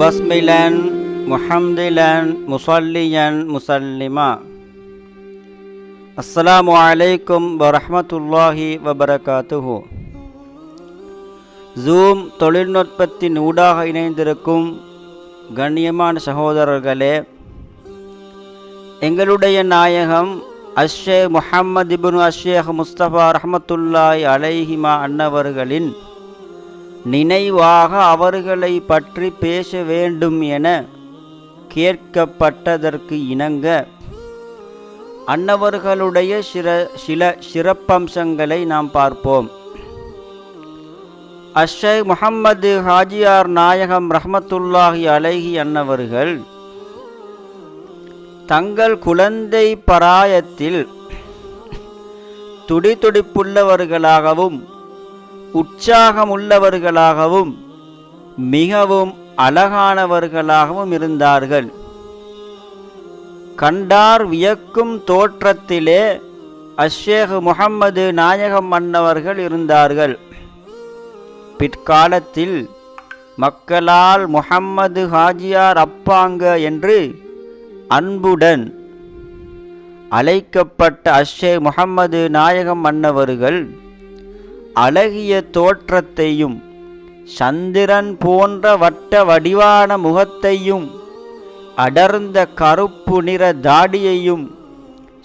முபஸ்மிலன் முஹம்திலன் முசல்லியன் முசல்லிமா அஸ்லாம் அலைக்கும் வரமத்துல்லாஹி வபரகாத்துஹு ஜூம் தொழில்நுட்பத்தின் ஊடாக இணைந்திருக்கும் கண்ணியமான சகோதரர்களே எங்களுடைய நாயகம் அஷேக் முஹம்மது இபுன் அஷேக் முஸ்தபா ரஹமத்துல்லாய் அலைஹிமா அன்னவர்களின் நினைவாக அவர்களை பற்றி பேச வேண்டும் என கேட்கப்பட்டதற்கு இணங்க அன்னவர்களுடைய சில சில சிறப்பம்சங்களை நாம் பார்ப்போம். அஷை முகம்மது ஹாஜியார் நாயகம் ரஹமத்துல்லாஹி அழகி அன்னவர்கள் தங்கள் குழந்தை பராயத்தில் துடிதுடிப்புள்ளவர்களாகவும் உற்சாகமுள்ளவர்களாகவும் மிகவும் அழகானவர்களாகவும் இருந்தார்கள். கண்டார் வியக்கும் தோற்றத்திலே அஷேக் முகம்மது நாயகம் மன்னவர்கள் இருந்தார்கள். பிற்காலத்தில் மக்களால் முகம்மது ஹாஜியார் அப்பாங்க என்று அன்புடன் அழைக்கப்பட்ட அஷே முகம்மது நாயகம் மன்னவர்கள் அழகிய தோற்றத்தையும் சந்திரன் போன்ற வட்ட வடிவான முகத்தையும் அடர்ந்த கருப்பு நிற தாடியையும்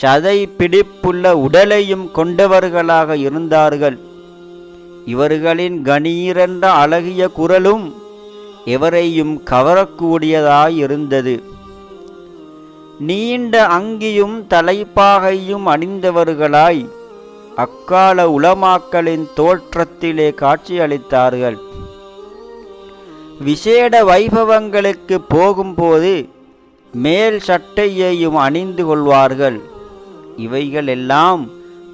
சதை பிடிப்புள்ள உடலையும் கொண்டவர்களாக இருந்தார்கள். இவர்களின் கணீரென்ற அழகிய குரலும் எவரையும் கவரக்கூடியதாயிருந்தது. நீண்ட அங்கியும் தலைப்பாகையும் அணிந்தவர்களாய் அக்கால உலமாக்களின் தோற்றத்திலே காட்சியளித்தார்கள். விசேட வைபவங்களுக்கு போகும்போது மேல் சட்டையையும் அணிந்து கொள்வார்கள். இவைகள் எல்லாம்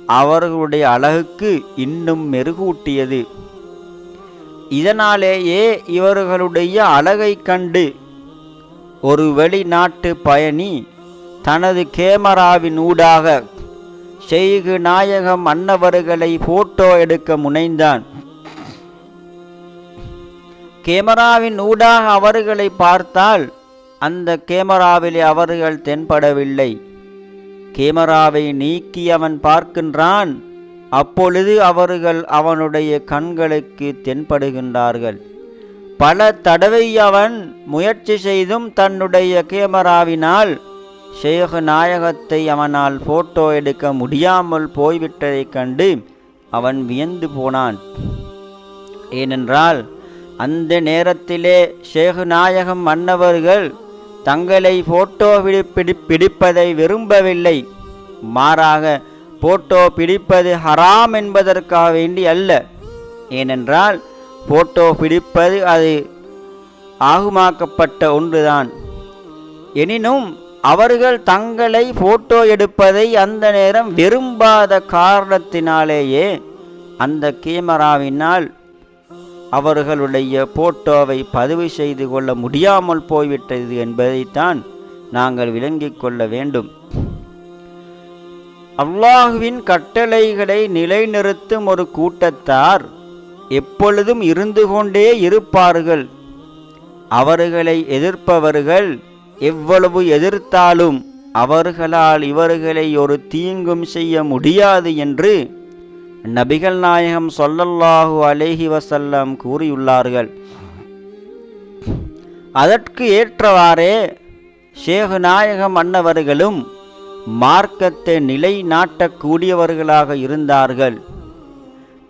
அவர்களுடைய அழகுக்கு இன்னும் மெருகூட்டியது. இதனாலேயே இவர்களுடைய அழகை கண்டு ஒரு வெளிநாட்டு பயணி தனது கேமராவின் ஊடாக ஷெய்கு நாயகம் அன்னவர்களை போட்டோ எடுக்க முனைந்தான். கேமராவின் ஊடாக அவர்களை பார்த்தால் அந்த கேமராவிலே அவர்கள் தென்படவில்லை. கேமராவை நீக்கி அவன் பார்க்கின்றான் அப்பொழுது அவர்கள் அவனுடைய கண்களுக்கு தென்படுகின்றார்கள். பல தடவை அவன் முயற்சி செய்தும் தன்னுடைய கேமராவினால் ஷேக் நாயகத்தை அவனால் போட்டோ எடுக்க முடியாமல் போய்விட்டதைக் கண்டு அவன் வியந்து போனான். ஏனென்றால் அந்த நேரத்திலே ஷேக் நாயகம் மன்னவர்கள் தங்களை போட்டோ பிடி பிடிப்பதை விரும்பவில்லை. மாறாக போட்டோ பிடிப்பது ஹராம் என்பதற்காக வேண்டி அல்ல. ஏனென்றால் போட்டோ பிடிப்பது அது ஆகுமாக்கப்பட்ட ஒன்றுதான். எனினும் அவர்கள் தங்களை போட்டோ எடுப்பதை அந்த நேரம் விரும்பாத காரணத்தினாலேயே அந்த கேமராவினால் அவர்களுடைய போட்டோவை பதிவு செய்து கொள்ள முடியாமல் போய்விட்டது என்பதைத்தான் நாங்கள் விளங்கிக் கொள்ள வேண்டும். அல்லாஹுவின் கட்டளைகளை நிலைநிறுத்தும் ஒரு கூட்டத்தார் எப்பொழுதும் இருந்து கொண்டே இருப்பார்கள். அவர்களை எதிர்ப்பவர்கள் எவ்வளவு எதிர்த்தாலும் அவர்களால் இவர்களை ஒரு தீங்கும் செய்ய முடியாது என்று நபிகள் நாயகம் சொல்லல்லாஹு அலேஹி வசல்லம் கூறியுள்ளார்கள். அதற்கு ஏற்றவாறே ஷேகு நாயகம் அன்னவர்களும் மார்க்கத்தை நிலை நாட்டக்கூடியவர்களாக இருந்தார்கள்.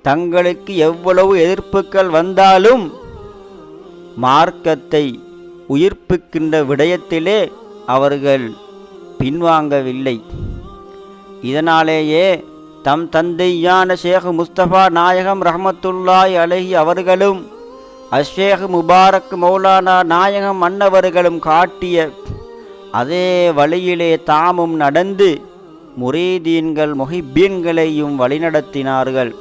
தங்களுக்கு எவ்வளவு எதிர்ப்புகள் வந்தாலும் மார்க்கத்தை உயிர்ப்பிக்கின்ற விடயத்திலே அவர்கள் பின்வாங்கவில்லை. இதனாலேயே தம் தந்தையான ஷேக் முஸ்தபா நாயகம் ரஹமத்துல்லாய் அலஹி அவர்களும் அஷேக் முபாரக் மௌலானா நாயகம் அன்னவர்களும் காட்டிய அதே வழியிலே தாமும் நடந்து முரீதீன்கள் மொஹிப்பீன்களையும் வழிநடத்தினார்கள்.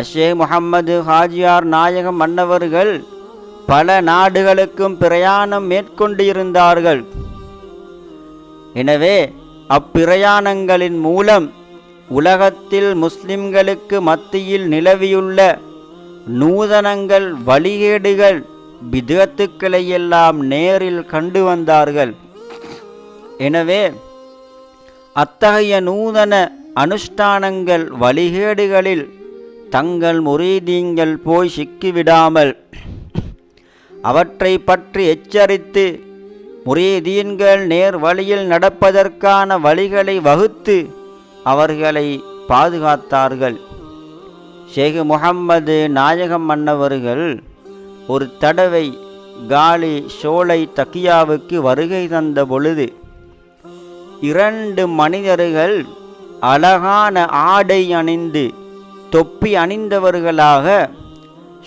அஷேக் முகம்மது ஹாஜியார் நாயகம் மன்னவர்கள் பல நாடுகளுக்கும் பிரயாணம் மேற்கொண்டு இருந்தார்கள் எனவே அப்பிரயாணங்களின் மூலம் உலகத்தில் முஸ்லிம்களுக்கு மத்தியில் நிலவியுள்ள நூதனங்கள் வழிகேடுகள் விதத்துக்களையெல்லாம் நேரில் கண்டு வந்தார்கள். எனவே அத்தகைய நூதன அனுஷ்டானங்கள் வழிகேடுகளில் தங்கள் முரீதீங்கள் போய் சிக்கிவிடாமல் அவற்றை பற்றி எச்சரித்து முரீதீன்கள் நேர் வழியில் நடப்பதற்கான வழிகளை வகுத்து அவர்களை பாதுகாத்தார்கள். ஷேக் முகம்மது நாயகம் மன்னவர்கள் ஒரு தடவை காலி சோலை தக்கியாவுக்கு வருகை தந்த பொழுது இரண்டு மனிதர்கள் அழகான ஆடை அணிந்து தொப்பி அணிந்தவர்களாக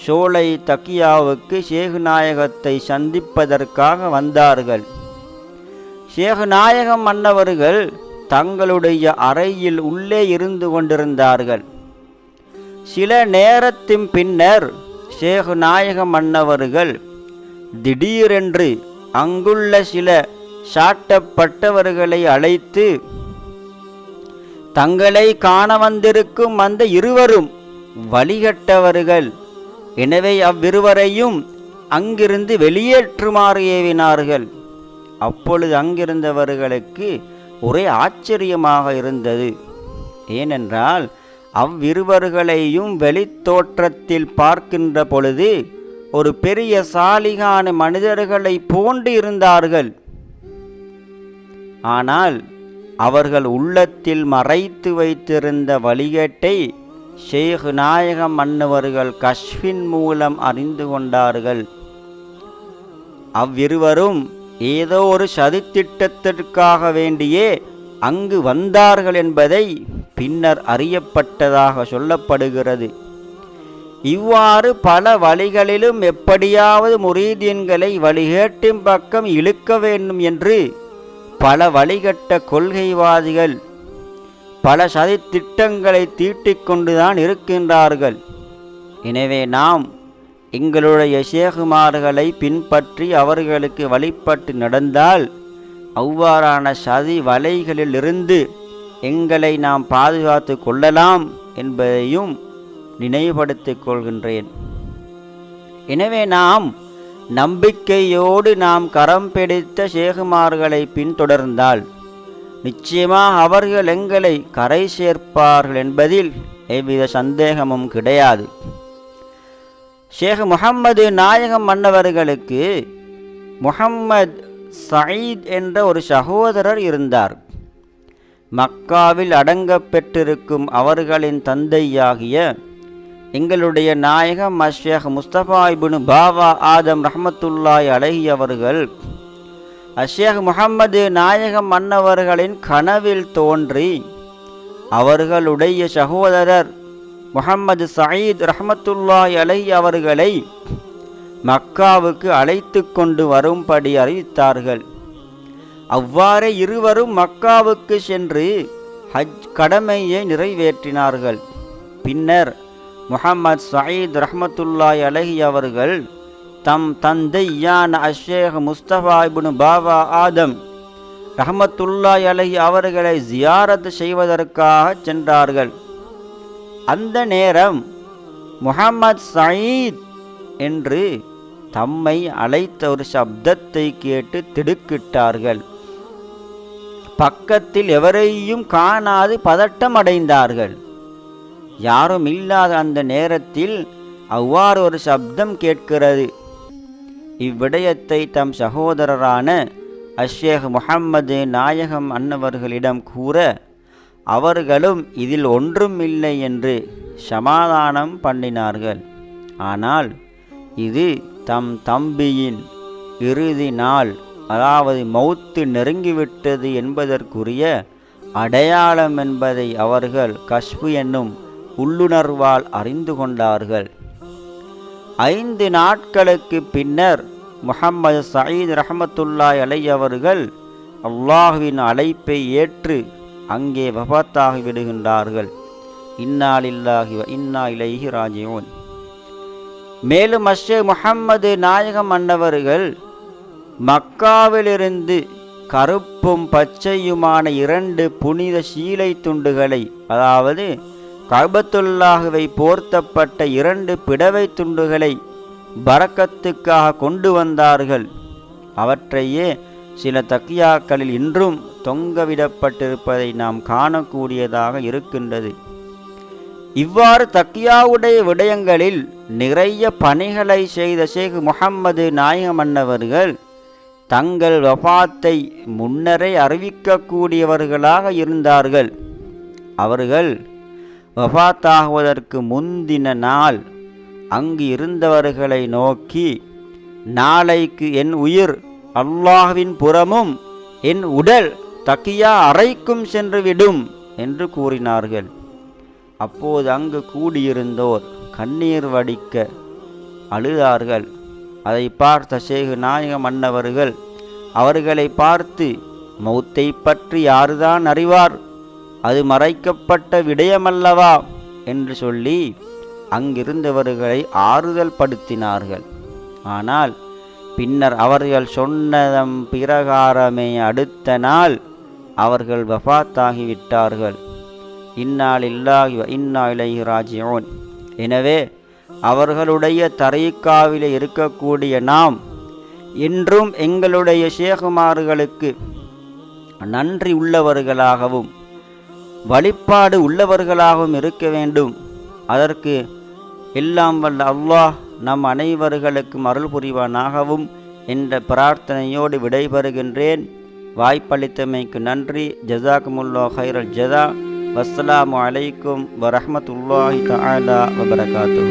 ஷோலை தக்கியாவுக்கு சேகுநாயகத்தை சந்திப்பதற்காக வந்தார்கள். சேகுநாயகம் மன்னவர்கள் தங்களுடைய அறையில் உள்ளே இருந்து கொண்டிருந்தார்கள். சில நேரத்தின் பின்னர் ஷேகுநாயக மன்னவர்கள் திடீரென்று அங்குள்ள சில சாட்டப்பட்டவர்களை அழைத்து தங்களை காண வந்திருக்கும் அந்த இருவரும் வழிகட்டவர்கள் எனவே அவ்விருவரையும் அங்கிருந்து வெளியேற்றுமாறு ஏவினார்கள் அப்பொழுது அங்கிருந்தவர்களுக்கு ஒரே ஆச்சரியமாக இருந்தது. ஏனென்றால் அவ்விருவர்களையும் வெளித்தோற்றத்தில் பார்க்கின்ற பொழுது ஒரு பெரிய சாலிகான மனிதர்களை போன்று இருந்தார்கள் ஆனால் அவர்கள் உள்ளத்தில் மறைத்து வைத்திருந்த வழிகேட்டை ஷேக் நாயகம் மன்னவர்கள் கஷ்வின் மூலம் அறிந்து கொண்டார்கள். அவ்விருவரும் ஏதோ ஒரு சதித்திட்டத்திற்காக வேண்டியே அங்கு வந்தார்கள் என்பதை பின்னர் அறியப்பட்டதாக சொல்லப்படுகிறது. இவ்வாறு பல வழிகளிலும் எப்படியாவது முரீதீன்களை வழிகேட்டின் பக்கம் இழுக்க வேண்டும் என்று பல வழிகட்ட கொள்கைவாதிகள் பல சதித்திட்டங்களை தீட்டிக் தீட்டிக்கொண்டுதான் இருக்கின்றார்கள். எனவே நாம் எங்களுடைய சேகுமார்களை பின்பற்றி அவர்களுக்கு வழிபட்டு நடந்தால் அவ்வாறான சதி வலைகளிலிருந்து எங்களை நாம் பாதுகாத்து கொள்ளலாம் என்பதையும் நினைவுபடுத்திக் கொள்கின்றேன். எனவே நாம் நம்பிக்கையோடு நாம் கரம் பிடித்த சேகுமார்களை பின்தொடர்ந்தால் நிச்சயமாக அவர்கள் எங்களை கரை சேர்ப்பார்கள் என்பதில் எவ்வித சந்தேகமும் கிடையாது. ஷேக் முகம்மது நாயகம் மன்னவர்களுக்கு முகம்மது சயீத் என்ற ஒரு சகோதரர் இருந்தார். மக்காவில் அடங்கப்பெற்றிருக்கும் அவர்களின் தந்தையாகிய எங்களுடைய நாயகம் அஷேக் முஸ்தபா இபுனு பாவா ஆதம் ரஹமத்துல்லாய் அழகி அவர்கள் அஷேக் முகமது நாயகம் மன்னவர்களின் கனவில் தோன்றி அவர்களுடைய சகோதரர் முகம்மது சயீத் ரஹமத்துல்லாய் அலை அவர்களை மக்காவுக்கு அழைத்து கொண்டு வரும்படி அறிவித்தார்கள். அவ்வாறே இருவரும் மக்காவுக்கு சென்று ஹஜ் கடமையை நிறைவேற்றினார்கள். பின்னர் முகமது சயீத் ரஹமத்துல்லாய் அலஹி அவர்கள் தம் தந்தையான அஷேக் முஸ்தபா இபுனு பாபா ஆதம் ரஹமத்துல்லாய் அலஹி அவர்களை ஜியாரத் செய்வதற்காக சென்றார்கள். அந்த நேரம் முகமது சயீத் என்று தம்மை அழைத்த ஒரு சப்தத்தை கேட்டு திடுக்கிட்டார்கள். பக்கத்தில் எவரையும் காணாது பதட்டம் அடைந்தார்கள் யாரும் இல்லாத அந்த நேரத்தில் அவ்வாறு ஒரு சப்தம் கேட்கிறது. இவ்விடயத்தை தம் சகோதரரான அஷேக் முகம்மது நாயகம் அன்னவர்களிடம் கூற அவர்களும் இதில் ஒன்றும் இல்லை என்று சமாதானம் பண்ணினார்கள். ஆனால் இது தம் தம்பியின் இறுதி நாள் அதாவது மௌத்து நெருங்கிவிட்டது என்பதற்குரிய அடையாளம் என்பதை அவர்கள் கஷ்பு என்னும் உள்ளுணர்வால் அறிந்து கொண்டார்கள். ஐந்து நாட்களுக்கு பின்னர் முகம்மது சயீத் ரஹமத்துல்லாய் அலை அவர்கள் அல்லாஹுவின் அழைப்பை ஏற்று அங்கே வபாத்தாகி விடுகின்றார்கள். இன்னாலில்லாஹி இன்னா இலகி ராஜீவன் மேலும் அஷே முகம்மது நாயகம் அன்னவர்கள் மக்காவிலிருந்து கருப்பும் பச்சையுமான இரண்டு புனித சீலை துண்டுகளை அதாவது கபத்துல்லாகவை போர்த்தப்பட்ட இரண்டு பிடவை துண்டுகளை பறக்கத்துக்காக கொண்டு வந்தார்கள். அவற்றையே சில தக்கியாக்களில் இன்றும் தொங்கவிடப்பட்டிருப்பதை நாம் காணக்கூடியதாக இருக்கின்றது. இவ்வாறு தக்கியாவுடைய விடயங்களில் நிறைய பணிகளை செய்த ஷேக் முகம்மது நாயகமன்னவர்கள் தங்கள் வஃபாத்தை முன்னரே அறிவிக்கக்கூடியவர்களாக இருந்தார்கள். அவர்கள் வஃபாத்தாகுவதற்கு முந்தின நாள். அங்கு இருந்தவர்களை நோக்கி நாளைக்கு என் உயிர் அல்லாஹ்வின் புறமும் என் உடல் தக்கியா அறைக்கும் சென்றுவிடும் என்று கூறினார்கள். அப்போது அங்கு கூடியிருந்தோர் கண்ணீர் வடிக்க அழுதார்கள். அதை பார்த்த ஷேகு நாயக மன்னவர்கள் அவர்களை பார்த்து மௌத்தை பற்றி யாருதான் அறிவார்? அது மறைக்கப்பட்ட விடயமல்லவா? என்று சொல்லி அங்கிருந்தவர்களை ஆறுதல் படுத்தினார்கள். ஆனால் பின்னர் அவர்கள் சொன்னதம் பிரகாரமே அடுத்த நாள் அவர்கள் வஃபாத்தாகிவிட்டார்கள் இந்நாள் இல்லாஹி இன்னா இலைஹி ராஜியோன் எனவே அவர்களுடைய தரைக்காவிலே இருக்கக்கூடிய நாம் என்றும் எங்களுடைய சேகுமார்களுக்கு நன்றி உள்ளவர்களாகவும் வழிபாடு உள்ளவர்களாகவும் இருக்க வேண்டும். அதற்கு எல்லாம் வல்ல அல்லாஹ் நம் அனைவர்களுக்கும் அருள் புரிவானாகவும் என்ற பிரார்த்தனையோடு விடைபெறுகின்றேன். வாய்ப்பளித்தமைக்கு நன்றி. ஜசாக்குமுல்லா ஹைரல் ஜதா வஸ்ஸலாமு அலைக்கும் வரஹ்மத்துல்லாஹி தஆலா வபரகாத்து